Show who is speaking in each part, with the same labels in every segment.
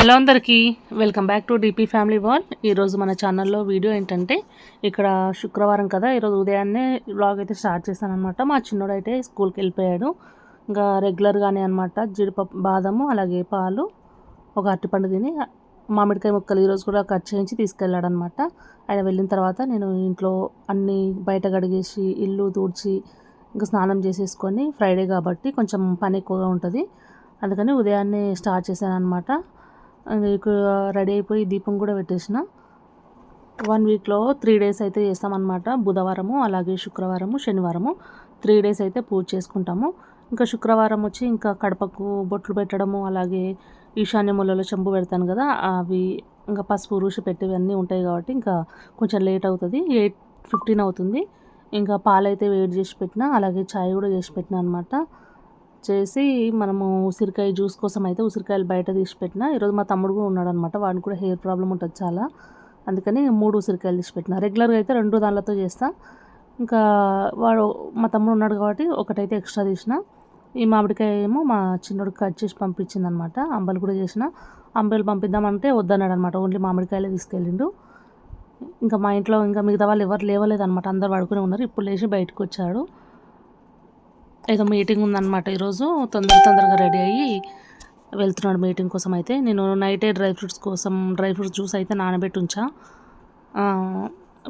Speaker 1: Hello అందరికీ welcome back to DP family wall ఈరోజు మన ఛానల్లో వీడియో ఏంటంటే ఇక్కడ శుక్రవారం కదా ఈరోజు ఉదయాన్నే బ్లాగ్ అయితే స్టార్ట్ చేశాను అనమాట మా చిన్నోడు అయితే స్కూల్కి వెళ్ళిపోయాడు. ఇంకా రెగ్యులర్గానే అనమాట జీడిపప్పు బాదము అలాగే పాలు ఒక అరటిపండు తిని మామిడికాయ ముక్కలు ఈరోజు కూడా కట్ చేయించి తీసుకెళ్ళాడు అనమాట ఆయన వెళ్ళిన తర్వాత నేను ఇంట్లో అన్నీ బయట గడిగేసి ఇల్లు తూడ్చి ఇంకా స్నానం చేసేసుకొని ఫ్రైడే కాబట్టి కొంచెం పని ఎక్కువగా ఉంటుంది. అందుకని ఉదయాన్నే స్టార్ట్ చేశాను అనమాట ఇక్కడ రెడీ అయిపోయి దీపం కూడా పెట్టేసిన. వన్ వీక్లో త్రీ డేస్ అయితే చేస్తామన్నమాట. బుధవారము అలాగే శుక్రవారము శనివారము త్రీ డేస్ అయితే పూజ చేసుకుంటాము. ఇంకా శుక్రవారం వచ్చి ఇంకా కడపకు బొట్లు పెట్టడము అలాగే ఈశాన్య మూలలో చెంబు పెడతాను కదా అవి ఇంకా పసుపు రుషి పెట్టేవి అన్నీ ఉంటాయి కాబట్టి ఇంకా కొంచెం లేట్ అవుతుంది. ఎయిట్ ఫిఫ్టీన్ అవుతుంది. ఇంకా పాలైతే వేడి చేసి పెట్టిన అలాగే చాయ్ కూడా చేసి పెట్టిన అనమాట వచ్చేసి మనము ఉసిరికాయ జ్యూస్ కోసం అయితే ఉసిరికాయలు బయట తీసి పెట్టిన. ఈరోజు మా తమ్ముడు కూడా ఉన్నాడు అనమాట వాడిని కూడా హెయిర్ ప్రాబ్లం ఉంటుంది చాలా. అందుకని మూడు ఉసిరికాయలు తీసి పెట్టిన. రెగ్యులర్గా అయితే రెండు దానిలతో చేస్తా. ఇంకా వాడు మా తమ్ముడు ఉన్నాడు కాబట్టి ఒకటైతే ఎక్స్ట్రా తీసిన. ఈ మామిడికాయ ఏమో మా చిన్నోడికి కట్ చేసి పంపించింది అనమాట అంబలు కూడా చేసిన. అంబలు పంపిద్దామంటే వద్దన్నాడు అనమాట ఓన్లీ మామిడికాయలే తీసుకెళ్ళిండు. ఇంకా మా ఇంట్లో ఇంకా మిగతా వాళ్ళు ఎవరు లేవలేదు అనమాట అందరు పడుకునే ఉన్నారు. ఇప్పుడు లేచి బయటకు వచ్చాడు. ఏదో మీటింగ్ ఉందన్నమాట ఈరోజు. తొందర తొందరగా రెడీ అయ్యి వెళ్తున్నాడు మీటింగ్ కోసం అయితే. నేను నైటే డ్రై ఫ్రూట్స్ కోసం డ్రై ఫ్రూట్స్ జ్యూస్ అయితే నానబెట్టి ఉంచా.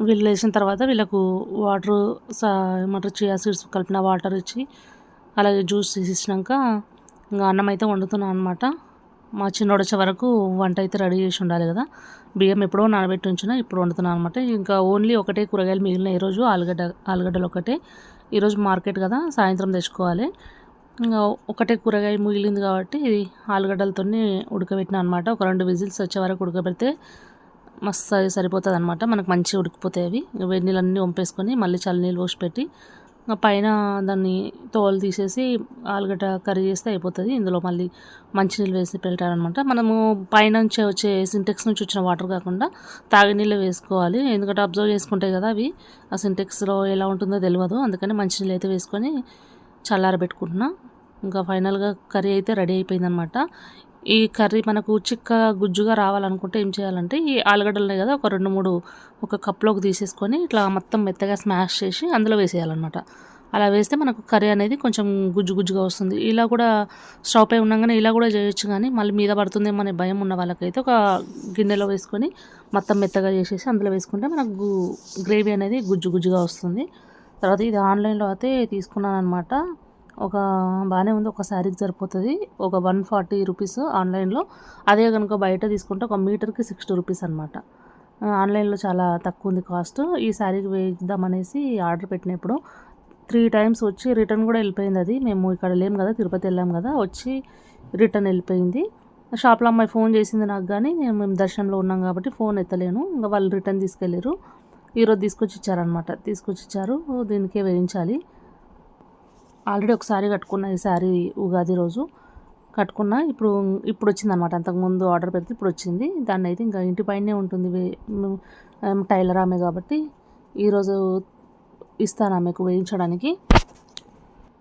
Speaker 1: వీళ్ళు వేసిన తర్వాత వీళ్ళకు వాటర్ ఏమంటారు చియా సీడ్స్ కలిపిన వాటర్ ఇచ్చి అలాగే జ్యూస్ తీసినాక ఇంకా అన్నం అయితే వండుతున్నాను అనమాట మా చిన్నోడు వచ్చే వరకు వంట అయితే రెడీ చేసి ఉండాలి కదా. బియ్యం ఎప్పుడో నానబెట్టి ఉంచిన ఇప్పుడు వండుతున్నాను అనమాట ఇంకా ఓన్లీ ఒకటే కూరగాయలు మిగిలిన ఈరోజు ఆలుగడ్డ ఆలుగడ్డలు ఒకటే. ఈరోజు మార్కెట్ కదా సాయంత్రం తెచ్చుకోవాలి. ఇంకా ఒకటే కూరగాయ మిగిలింది కాబట్టి ఇది ఆలుగడ్డలతో ఉడకబెట్టిన అనమాట ఒక రెండు విజిల్స్ వచ్చే వరకు ఉడకబెడితే మస్తు సరిపోతుంది అనమాట మనకు మంచిగా ఉడికిపోతాయి అవి. వేడి నీళ్ళన్నీ వంపేసుకొని మళ్ళీ చల్లనీళ్ళు పోసి పెట్టి పైన దాన్ని తోలు తీసేసి ఆలుగడ్డ కర్రీ చేస్తే అయిపోతుంది. ఇందులో మళ్ళీ మంచినీళ్ళు వేసి పెట్టారనమాట మనము పైనుంచి వచ్చే సింటెక్స్ నుంచి వచ్చిన వాటర్ కాకుండా తాగి నీళ్ళు వేసుకోవాలి. ఎందుకంటే అబ్జర్వ్ చేసుకుంటాయి కదా అవి. ఆ సింటెక్స్లో ఎలా ఉంటుందో తెలియదు అందుకని మంచినీళ్ళు అయితే వేసుకొని చల్లారబెట్టుకుంటున్నా. ఇంకా ఫైనల్గా కర్రీ అయితే రెడీ అయిపోయిందనమాట ఈ కర్రీ మనకు చిక్క గుజ్జుగా రావాలనుకుంటే ఏం చేయాలంటే ఈ ఆలుగడ్డలు కదా ఒక రెండు మూడు ఒక కప్లోకి తీసేసుకొని ఇట్లా మొత్తం మెత్తగా స్మాష్ చేసి అందులో వేసేయాలన్నమాట. అలా వేస్తే మనకు కర్రీ అనేది కొంచెం గుజ్జు గుజ్జుగా వస్తుంది. ఇలా కూడా స్టవ్ పై ఉండగానే ఇలా కూడా చేయొచ్చు కానీ మళ్ళీ మీద పడుతుందేమో అనే భయం ఉన్న వాళ్ళకైతే ఒక గిన్నెలో వేసుకొని మొత్తం మెత్తగా చేసేసి అందులో వేసుకుంటే మనకు గ్రేవీ అనేది గుజ్జు గుజ్జుగా వస్తుంది. తర్వాత ఇది ఆన్లైన్లో అయితే తీసుకున్నాను అనమాట ఒక బాగానే ఉంది ఒక శారీకి సరిపోతుంది. ఒక వన్ ఫార్టీ రూపీస్ ఆన్లైన్లో. అదే కనుక బయట తీసుకుంటే ఒక మీటర్కి సిక్స్టీ రూపీస్ అనమాట ఆన్లైన్లో చాలా తక్కువ ఉంది కాస్ట్. ఈ శారీకి వేద్దామనేసి ఆర్డర్ పెట్టినప్పుడు త్రీ టైమ్స్ వచ్చి రిటర్న్ కూడా వెళ్ళిపోయింది అది. మేము ఇక్కడ లేము కదా తిరుపతి వెళ్ళాం కదా వచ్చి రిటర్న్ వెళ్ళిపోయింది. షాప్లో అమ్మాయి ఫోన్ చేసింది నాకు కానీ నేను మేము దర్శనంలో ఉన్నాం కాబట్టి ఫోన్ ఎత్తలేను. ఇంకా వాళ్ళు రిటర్న్ తీసుకెళ్ళారు. ఈరోజు తీసుకొచ్చి ఇచ్చారనమాట తీసుకొచ్చి ఇచ్చారు దీనికే వేయించాలి. ఆల్రెడీ ఒకసారి కట్టుకున్న ఈ శారీ ఉగాది రోజు కట్టుకున్న. ఇప్పుడు ఇప్పుడు వచ్చింది అనమాట అంతకుముందు ఆర్డర్ పెడితే ఇప్పుడు వచ్చింది. దాన్ని అయితే ఇంకా ఇంటి పైనే ఉంటుంది. టైలర్ ఆమె కాబట్టి ఈరోజు ఇస్తాను ఆమెకు వేయించడానికి.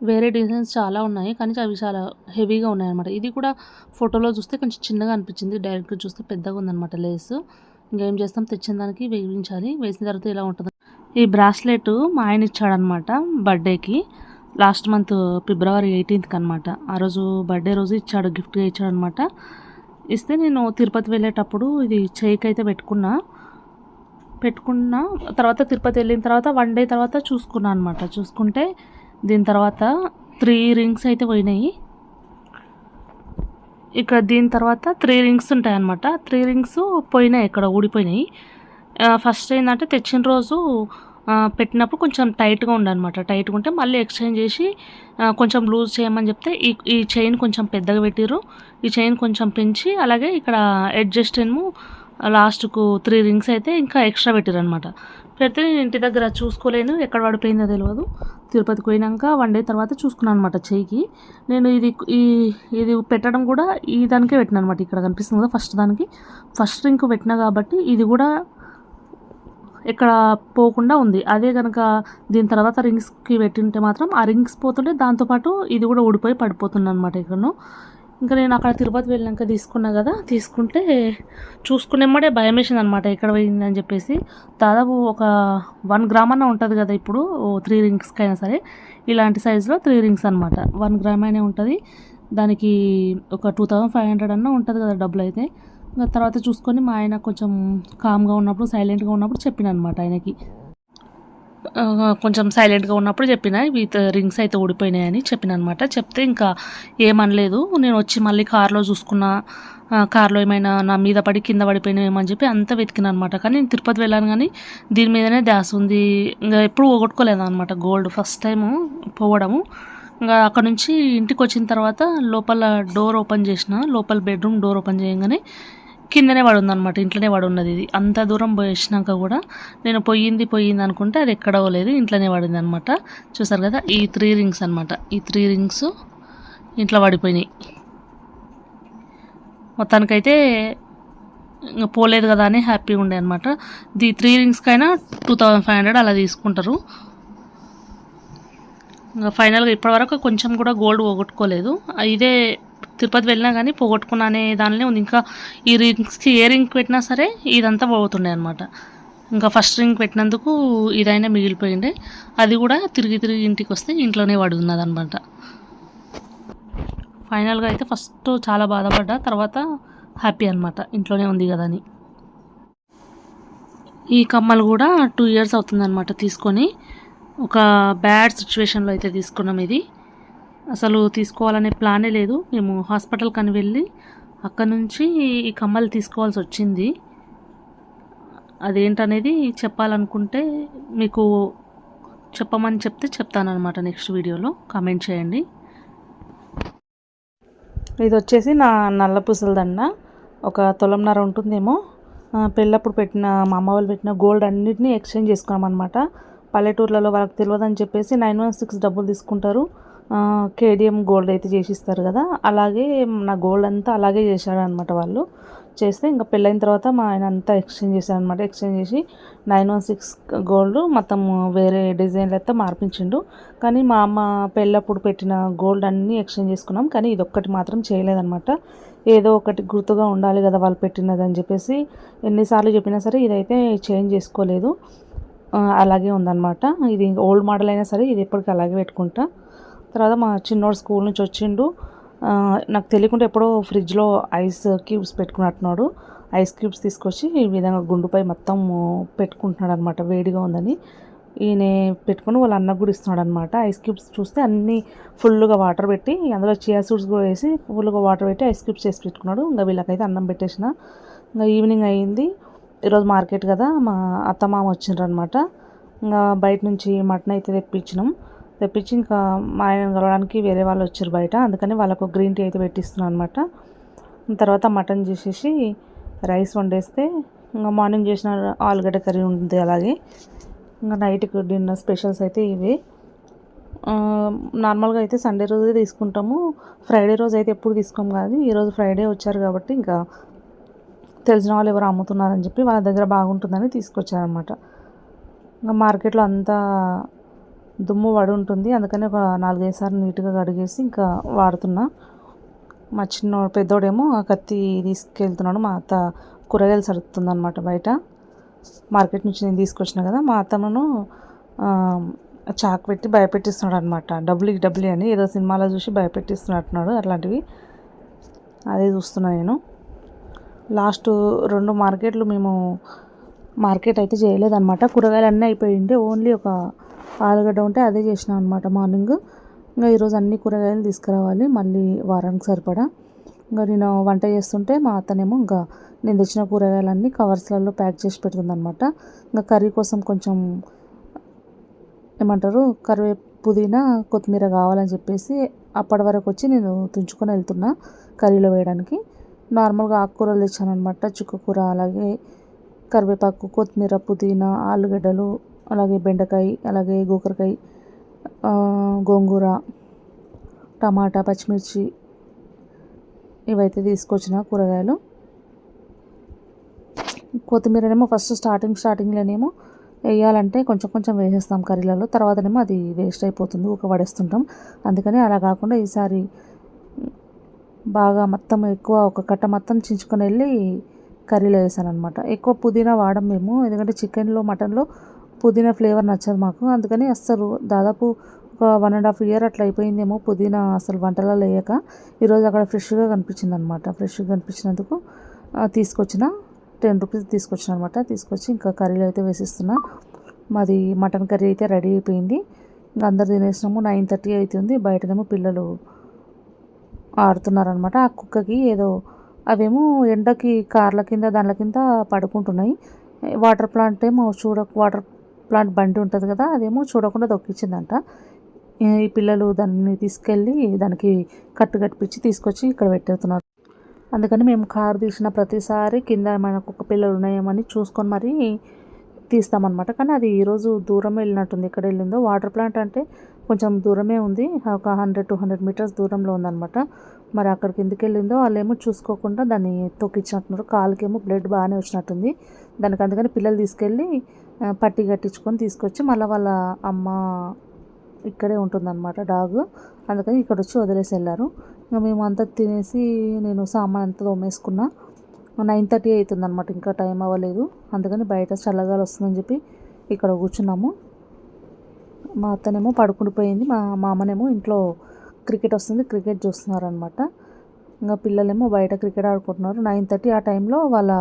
Speaker 1: వేరే డిజైన్స్ చాలా ఉన్నాయి. కానీ అవి చాలా హెవీగా ఉన్నాయన్నమాట. ఇది కూడా ఫోటోలో చూస్తే కొంచెం చిన్నగా అనిపించింది. డైరెక్ట్గా చూస్తే పెద్దగా ఉందన్నమాట లేస్. ఇంకేం చేస్తాం? తెచ్చిన దానికి వేయించాలి. వేసిన తర్వాత ఇలా ఉంటుంది. ఈ బ్రాస్లెట్ మా ఆయన ఇచ్చాడనమాట బర్త్డేకి. లాస్ట్ మంత్ ఫిబ్రవరి ఎయిటీన్త్కి అనమాట ఆ రోజు బర్త్డే రోజు ఇచ్చాడు గిఫ్ట్గా ఇచ్చాడు అనమాట ఇస్తే నేను తిరుపతి వెళ్ళేటప్పుడు ఇది చేయికి అయితే పెట్టుకున్నా. పెట్టుకున్న తర్వాత తిరుపతి వెళ్ళిన తర్వాత వన్ డే తర్వాత చూసుకున్నా అనమాట చూసుకుంటే దీని తర్వాత త్రీ రింగ్స్ అయితే పోయినాయి. ఇక్కడ దీని తర్వాత త్రీ రింగ్స్ ఉంటాయి అనమాట త్రీ రింగ్స్ పోయినాయి ఇక్కడ ఊడిపోయినాయి. ఫస్ట్ ఏంటంటే తెచ్చిన రోజు పెట్టినప్పుడు కొంచెం టైట్గా ఉండనమాట టైట్గా ఉంటే మళ్ళీ ఎక్స్చేంజ్ చేసి కొంచెం లూజ్ చేయమని చెప్తే ఈ ఈ చైన్ కొంచెం పెద్దగా పెట్టిరు ఈ చైన్ కొంచెం పెంచి అలాగే ఇక్కడ అడ్జస్ట్ ఏమో లాస్ట్కు త్రీ రింగ్స్ అయితే ఇంకా ఎక్స్ట్రా పెట్టిరు పెడితే నేను ఇంటి దగ్గర చూసుకోలేను ఎక్కడ పడిపోయిందో తెలియదు తిరుపతికి పోయినాక వన్ డే తర్వాత చూసుకున్నాను అనమాట చెయ్యికి నేను ఇది ఈ ఇది పెట్టడం కూడా ఈ దానికే పెట్టిన అనమాట ఇక్కడ కనిపిస్తుంది కదా ఫస్ట్ దానికి. ఫస్ట్ రింగ్ పెట్టినా కాబట్టి ఇది కూడా ఇక్కడ పోకుండా ఉంది. అదే కనుక దీని తర్వాత రింగ్స్కి పెట్టింటే మాత్రం ఆ రింగ్స్ పోతుంటే దాంతోపాటు ఇది కూడా ఊడిపోయి పడిపోతుంది అనమాట ఇక్కడను ఇంకా నేను అక్కడ తిరుపతి వెళ్ళాక తీసుకున్నా కదా తీసుకుంటే చూసుకునేమ్మడే భయం వేసింది అనమాట ఎక్కడ పోయిందని చెప్పేసి. దాదాపు ఒక వన్ గ్రామ్ అన్న ఉంటుంది కదా ఇప్పుడు త్రీ రింగ్స్కి అయినా సరే. ఇలాంటి సైజులో త్రీ రింగ్స్ అనమాట వన్ గ్రామ్ అయినా ఉంటుంది. దానికి ఒక టూ థౌజండ్ ఫైవ్ హండ్రెడ్ అన్న ఉంటుంది కదా డబ్బులు అయితే. ఇంకా తర్వాత చూసుకొని మా ఆయన కొంచెం కామ్గా ఉన్నప్పుడు సైలెంట్గా ఉన్నప్పుడు చెప్పిన అనమాట ఆయనకి కొంచెం సైలెంట్గా ఉన్నప్పుడు చెప్పిన ఇవి రింగ్స్ అయితే ఊడిపోయినాయని చెప్పిన అనమాట చెప్తే ఇంకా ఏమనలేదు. నేను వచ్చి మళ్ళీ కార్లో చూసుకున్నా కార్లో ఏమైనా నా మీద పడి కింద పడిపోయినాయేమని చెప్పి అంతా వెతికిన అనమాట కానీ నేను తిరుపతి వెళ్ళాను కానీ దీని మీదనే ధ్యాస ఉంది. ఇంకా ఎప్పుడు పోగొట్టుకోలేదు అనమాట గోల్డ్ ఫస్ట్ టైము పోవడము. ఇంకా అక్కడ నుంచి ఇంటికి వచ్చిన తర్వాత లోపల డోర్ ఓపెన్ చేసిన లోపల బెడ్రూమ్ డోర్ ఓపెన్ చేయగానే కిందనే వాడు ఉందన్నమాట ఇంట్లోనే పడి ఉన్నది ఇది. అంత దూరం పోయేసినాక కూడా నేను పోయింది పోయింది అనుకుంటే అది ఎక్కడ లేదు ఇంట్లోనే పడింది అనమాట చూసారు కదా ఈ త్రీ రింగ్స్ అనమాట ఈ త్రీ రింగ్స్ ఇంట్లో పడిపోయినాయి మొత్తానికైతే ఇంకా పోలేదు కదా అని హ్యాపీగా ఉండే అనమాట ది త్రీ రింగ్స్కైనా టూ థౌజండ్ ఫైవ్ హండ్రెడ్ అలా తీసుకుంటారు. ఫైనల్గా ఇప్పటివరకు కొంచెం కూడా గోల్డ్ పోగొట్టుకోలేదు. ఇదే తిరుపతి వెళ్ళినా కానీ పోగొట్టుకున్నానే దానిలో ఉంది. ఇంకా ఈ రింగ్స్కి ఏ రింగ్ పెట్టినా సరే ఇదంతా పోతుండే అనమాట ఇంకా ఫస్ట్ రింగ్ పెట్టినందుకు ఇదైనా మిగిలిపోయిండే. అది కూడా తిరిగి తిరిగి ఇంటికి వస్తే ఇంట్లోనే పడి అనమాట ఫైనల్గా అయితే ఫస్ట్ చాలా బాధపడ్డా తర్వాత హ్యాపీ అనమాట ఇంట్లోనే ఉంది కదా అని. ఈ కమ్మలు కూడా టూ ఇయర్స్ అవుతుందన్నమాట తీసుకొని. ఒక బ్యాడ్ సిచ్యువేషన్లో అయితే తీసుకున్నాం ఇది. అసలు తీసుకోవాలనే ప్లానే లేదు. మేము హాస్పిటల్ కని వెళ్ళి అక్కడ నుంచి ఈ కమ్మలు తీసుకోవాల్సి వచ్చింది. అదేంటనేది చెప్పాలనుకుంటే మీకు చెప్పమని చెప్తే చెప్తానమాట నెక్స్ట్ వీడియోలో కామెంట్ చేయండి. ఇది వచ్చేసి నా నల్ల పూసలదండ ఒక తులంన్నర ఉంటుందేమో. పెళ్ళప్పుడు పెట్టిన మా అమ్మ వాళ్ళు పెట్టిన గోల్డ్ అన్నిటినీ ఎక్స్చేంజ్ చేసుకున్నాం అనమాట పల్లెటూర్లలో వాళ్ళకి తెలియదని చెప్పేసి నైన్ వన్ సిక్స్ డబ్బులు తీసుకుంటారు. కేడిఎం గోల్డ్ అయితే చేసిస్తారు కదా. అలాగే నా గోల్డ్ అంతా అలాగే చేశాడు అనమాట వాళ్ళు. చేస్తే ఇంకా పెళ్ళైన తర్వాత మా ఆయన అంతా ఎక్స్చేంజ్ చేశారనమాట ఎక్స్చేంజ్ చేసి నైన్ వన్ సిక్స్ గోల్డ్ మొత్తం వేరే డిజైన్లు అయితే మార్పించిండు. కానీ మా అమ్మ పెళ్ళప్పుడు పెట్టిన గోల్డ్ అన్నీ ఎక్స్చేంజ్ చేసుకున్నాం. కానీ ఇది ఒక్కటి మాత్రం చేయలేదన్నమాట. ఏదో ఒకటి గుర్తుగా ఉండాలి కదా వాళ్ళు పెట్టినది అని చెప్పేసి ఎన్నిసార్లు చెప్పినా సరే ఇదైతే చేంజ్ చేసుకోలేదు. అలాగే ఉందన్నమాట. ఇది ఓల్డ్ మోడల్ అయినా సరే ఇది ఎప్పటికీ అలాగే పెట్టుకుంటా. తర్వాత మా చిన్నోడు స్కూల్ నుంచి వచ్చిండు. నాకు తెలియకుండా ఎప్పుడో ఫ్రిడ్జ్లో ఐస్ క్యూబ్స్ పెట్టుకున్నట్టున్నాడు. ఐస్ క్యూబ్స్ తీసుకొచ్చి ఈ విధంగా గుండుపై మొత్తం పెట్టుకుంటున్నాడు అనమాట వేడిగా ఉందని. ఈయన పెట్టుకుని వాళ్ళ అన్నకు కూడా ఇస్తున్నాడు అనమాట ఐస్ క్యూబ్స్ చూస్తే అన్నీ ఫుల్గా వాటర్ పెట్టి అందులో చియా సూట్స్ కూడా వేసి ఫుల్గా వాటర్ పెట్టి ఐస్ క్యూబ్స్ చేసి పెట్టుకున్నాడు. ఇంకా వీళ్ళకైతే అన్నం పెట్టేసిన. ఇంకా ఈవినింగ్ అయ్యింది ఈరోజు మార్కెట్ కదా మా అత్త మామ వచ్చిండ్రనమాట ఇంకా బయట నుంచి మటన్ అయితే తెప్పించినాం. తెప్పించి ఇంకా మా ఆయన కలవడానికి వేరే వాళ్ళు వచ్చారు బయట అందుకని వాళ్ళకు గ్రీన్ టీ అయితే పెట్టిస్తున్నాను అనమాట తర్వాత మటన్ చేసేసి రైస్ వండేస్తే ఇంకా మార్నింగ్ చేసిన ఆలుగడ్డ కర్రీ ఉంటుంది అలాగే. ఇంకా నైట్కి డిన్నర్ స్పెషల్స్ అయితే ఇవే. నార్మల్గా అయితే సండే రోజే తీసుకుంటాము. ఫ్రైడే రోజు అయితే ఎప్పుడు తీసుకోము కానీ ఈరోజు ఫ్రైడే వచ్చారు కాబట్టి ఇంకా తెలిసిన వాళ్ళు ఎవరు అమ్ముతున్నారని చెప్పి వాళ్ళ దగ్గర బాగుంటుందని తీసుకొచ్చారనమాట ఇంకా మార్కెట్లో అంతా దుమ్ము పడి ఉంటుంది. అందుకని ఒక నాలుగైదు సార్లు నీట్గా కడిగేసి ఇంకా వాడుతున్నా. మా చిన్న పెద్దోడేమో ఆ కత్తి తీసుకెళ్తున్నాడు. మా అత్త కూరగాయలు సరుకుతుందనమాట బయట. మార్కెట్ నుంచి నేను తీసుకొచ్చిన కదా మా అత్తమ్మను చాక్ పెట్టి భయపెట్టిస్తున్నాడు అనమాట డబ్బులు డబ్బులు అని ఏదో సినిమాలో చూసి భయపెట్టిస్తున్నట్టున్నాడు అట్లాంటివి. అదే చూస్తున్నా నేను. లాస్ట్ రెండు మార్కెట్లు మేము మార్కెట్ అయితే చేయలేదన్నమాట. కూరగాయలు అన్నీ అయిపోయింది ఓన్లీ ఒక ఆలుగడ్డ ఉంటే అదే చేసినాం అనమాట మార్నింగ్. ఇంకా ఈరోజు అన్ని కూరగాయలు తీసుకురావాలి. మళ్ళీ వారానికి సరిపడా. ఇంకా నేను వంట చేస్తుంటే మా అత్తనేమో ఇంకా నేను తెచ్చిన కూరగాయలన్నీ కవర్స్లలో ప్యాక్ చేసి పెడుతుంది అనమాట ఇంకా కర్రీ కోసం కొంచెం ఏమంటారు? కరివే పుదీనా కొత్తిమీర కావాలని చెప్పేసి అప్పటి వరకు వచ్చి నేను తుంచుకొని వెళ్తున్నా కర్రీలో వేయడానికి. నార్మల్గా ఆకుకూరలు తెచ్చాను అనమాట చుక్కకూర అలాగే కరివేపాకు కొత్తిమీర పుదీనా ఆలుగడ్డలు అలాగే బెండకాయ అలాగే గోకరకాయ గోంగూర టమాటా పచ్చిమిర్చి ఇవైతే తీసుకొచ్చిన కూరగాయలు. కొత్తిమీరనేమో ఫస్ట్ స్టార్టింగ్ స్టార్టింగ్లోనేమో వేయాలంటే కొంచెం కొంచెం వేసేస్తాం కర్రీలలో తర్వాతనేమో అది వేస్ట్ అయిపోతుంది ఒక పడేస్తుంటాం. అందుకని అలా కాకుండా ఈసారి బాగా మొత్తం ఎక్కువ ఒక కట్ట మొత్తం చించుకొని వెళ్ళి కర్రీలో వేసాను అనమాట ఎక్కువ పుదీనా వాడం మేము ఎందుకంటే చికెన్లో మటన్లో పుదీనా ఫ్లేవర్ నచ్చదు మాకు. అందుకని అస్సలు దాదాపు ఒక వన్ అండ్ హాఫ్ ఇయర్ అట్లా అయిపోయిందేమో పుదీనా అసలు వంటలలో వేయక. ఈరోజు అక్కడ ఫ్రెష్గా కనిపించింది అనమాట ఫ్రెష్గా కనిపించినందుకు తీసుకొచ్చిన టెన్ రూపీస్ తీసుకొచ్చిన అనమాట తీసుకొచ్చి ఇంకా కర్రీలో అయితే వేసిస్తున్నా. మాది మటన్ కర్రీ అయితే రెడీ అయిపోయింది. ఇంకా అందరు తినేసినాము. నైన్ థర్టీ అవుతుంది. బయటనేమో పిల్లలు ఆడుతున్నారనమాట ఆ కుక్కకి ఏదో అవేమో ఎండకి కార్ల కింద దానిల కింద పడుకుంటున్నాయి. వాటర్ ప్లాంట్ ఏమో చూడ వాటర్ ప్లాంట్ బండి ఉంటుంది కదా అదేమో చూడకుండా దొక్కించిందంట ఈ పిల్లలు దాన్ని తీసుకెళ్ళి దానికి కట్టు కట్టిపించి తీసుకొచ్చి ఇక్కడ పెట్టేస్తున్నారు. అందుకని మేము కారు తీసిన ప్రతిసారి కింద ఏమైనా కుక్క పిల్లలు ఉన్నాయేమని చూసుకొని మరి తీస్తామన్నమాట. కానీ అది ఈరోజు దూరం వెళ్ళినట్టుంది. ఎక్కడ వెళ్ళిందో వాటర్ ప్లాంట్ అంటే కొంచెం దూరమే ఉంది. ఒక హండ్రెడ్ టూ హండ్రెడ్ మీటర్స్ దూరంలో ఉందన్నమాట. మరి అక్కడికి ఎందుకు వెళ్ళిందో వాళ్ళేమో చూసుకోకుండా దాన్ని తొక్కించినట్టున్నారు కాలుకేమో బ్లడ్ బాగానే వచ్చినట్టుంది. దానికి అందుకని పిల్లలు తీసుకెళ్ళి పట్టి కట్టించుకొని తీసుకొచ్చి మళ్ళీ వాళ్ళ అమ్మ ఇక్కడే ఉంటుందన్నమాట డాగ్. అందుకని ఇక్కడ వచ్చి వదిలేసి వెళ్ళారు. ఇంకా మేము అంతా తినేసి నేను సామాన్ అంతా తోమేసుకున్నా. నైన్ థర్టీ అవుతుంది అనమాట ఇంకా టైం అవ్వలేదు. అందుకని బయట చల్లగాలి వస్తుందని చెప్పి ఇక్కడ కూర్చున్నాము. మా అత్తనేమో పడుకుండిపోయింది మా మామనేమో ఇంట్లో క్రికెట్ వస్తుంది. క్రికెట్ చూస్తున్నారనమాట ఇంకా పిల్లలేమో బయట క్రికెట్ ఆడుకుంటున్నారు. నైన్ థర్టీ ఆ టైంలో వాళ్ళ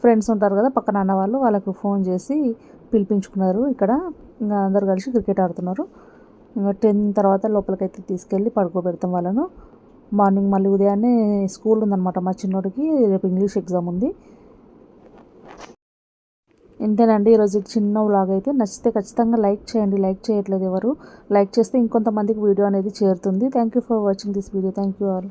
Speaker 1: ఫ్రెండ్స్ ఉంటారు కదా పక్కన అన్న వాళ్ళు వాళ్ళకు ఫోన్ చేసి పిలిపించుకున్నారు ఇక్కడ. ఇంకా అందరు కలిసి క్రికెట్ ఆడుతున్నారు. ఇంకా టెన్ తర్వాత లోపలికైతే తీసుకెళ్ళి పడుకోబెడతాం వాళ్ళను. మార్నింగ్ మళ్ళీ ఉదయాన్నే స్కూల్ ఉందన్నమాట. మా చిన్నోడికి రేపు ఇంగ్లీష్ ఎగ్జామ్ ఉంది. ఇంతేనండి. ఈరోజు చిన్న వ్లాగ్ అయితే నచ్చితే ఖచ్చితంగా లైక్ చేయండి. లైక్ చేయట్లేదు ఎవరు. లైక్ చేస్తే ఇంకొంతమందికి వీడియో అనేది చేరుతుంది. Thank you for watching this video thank you all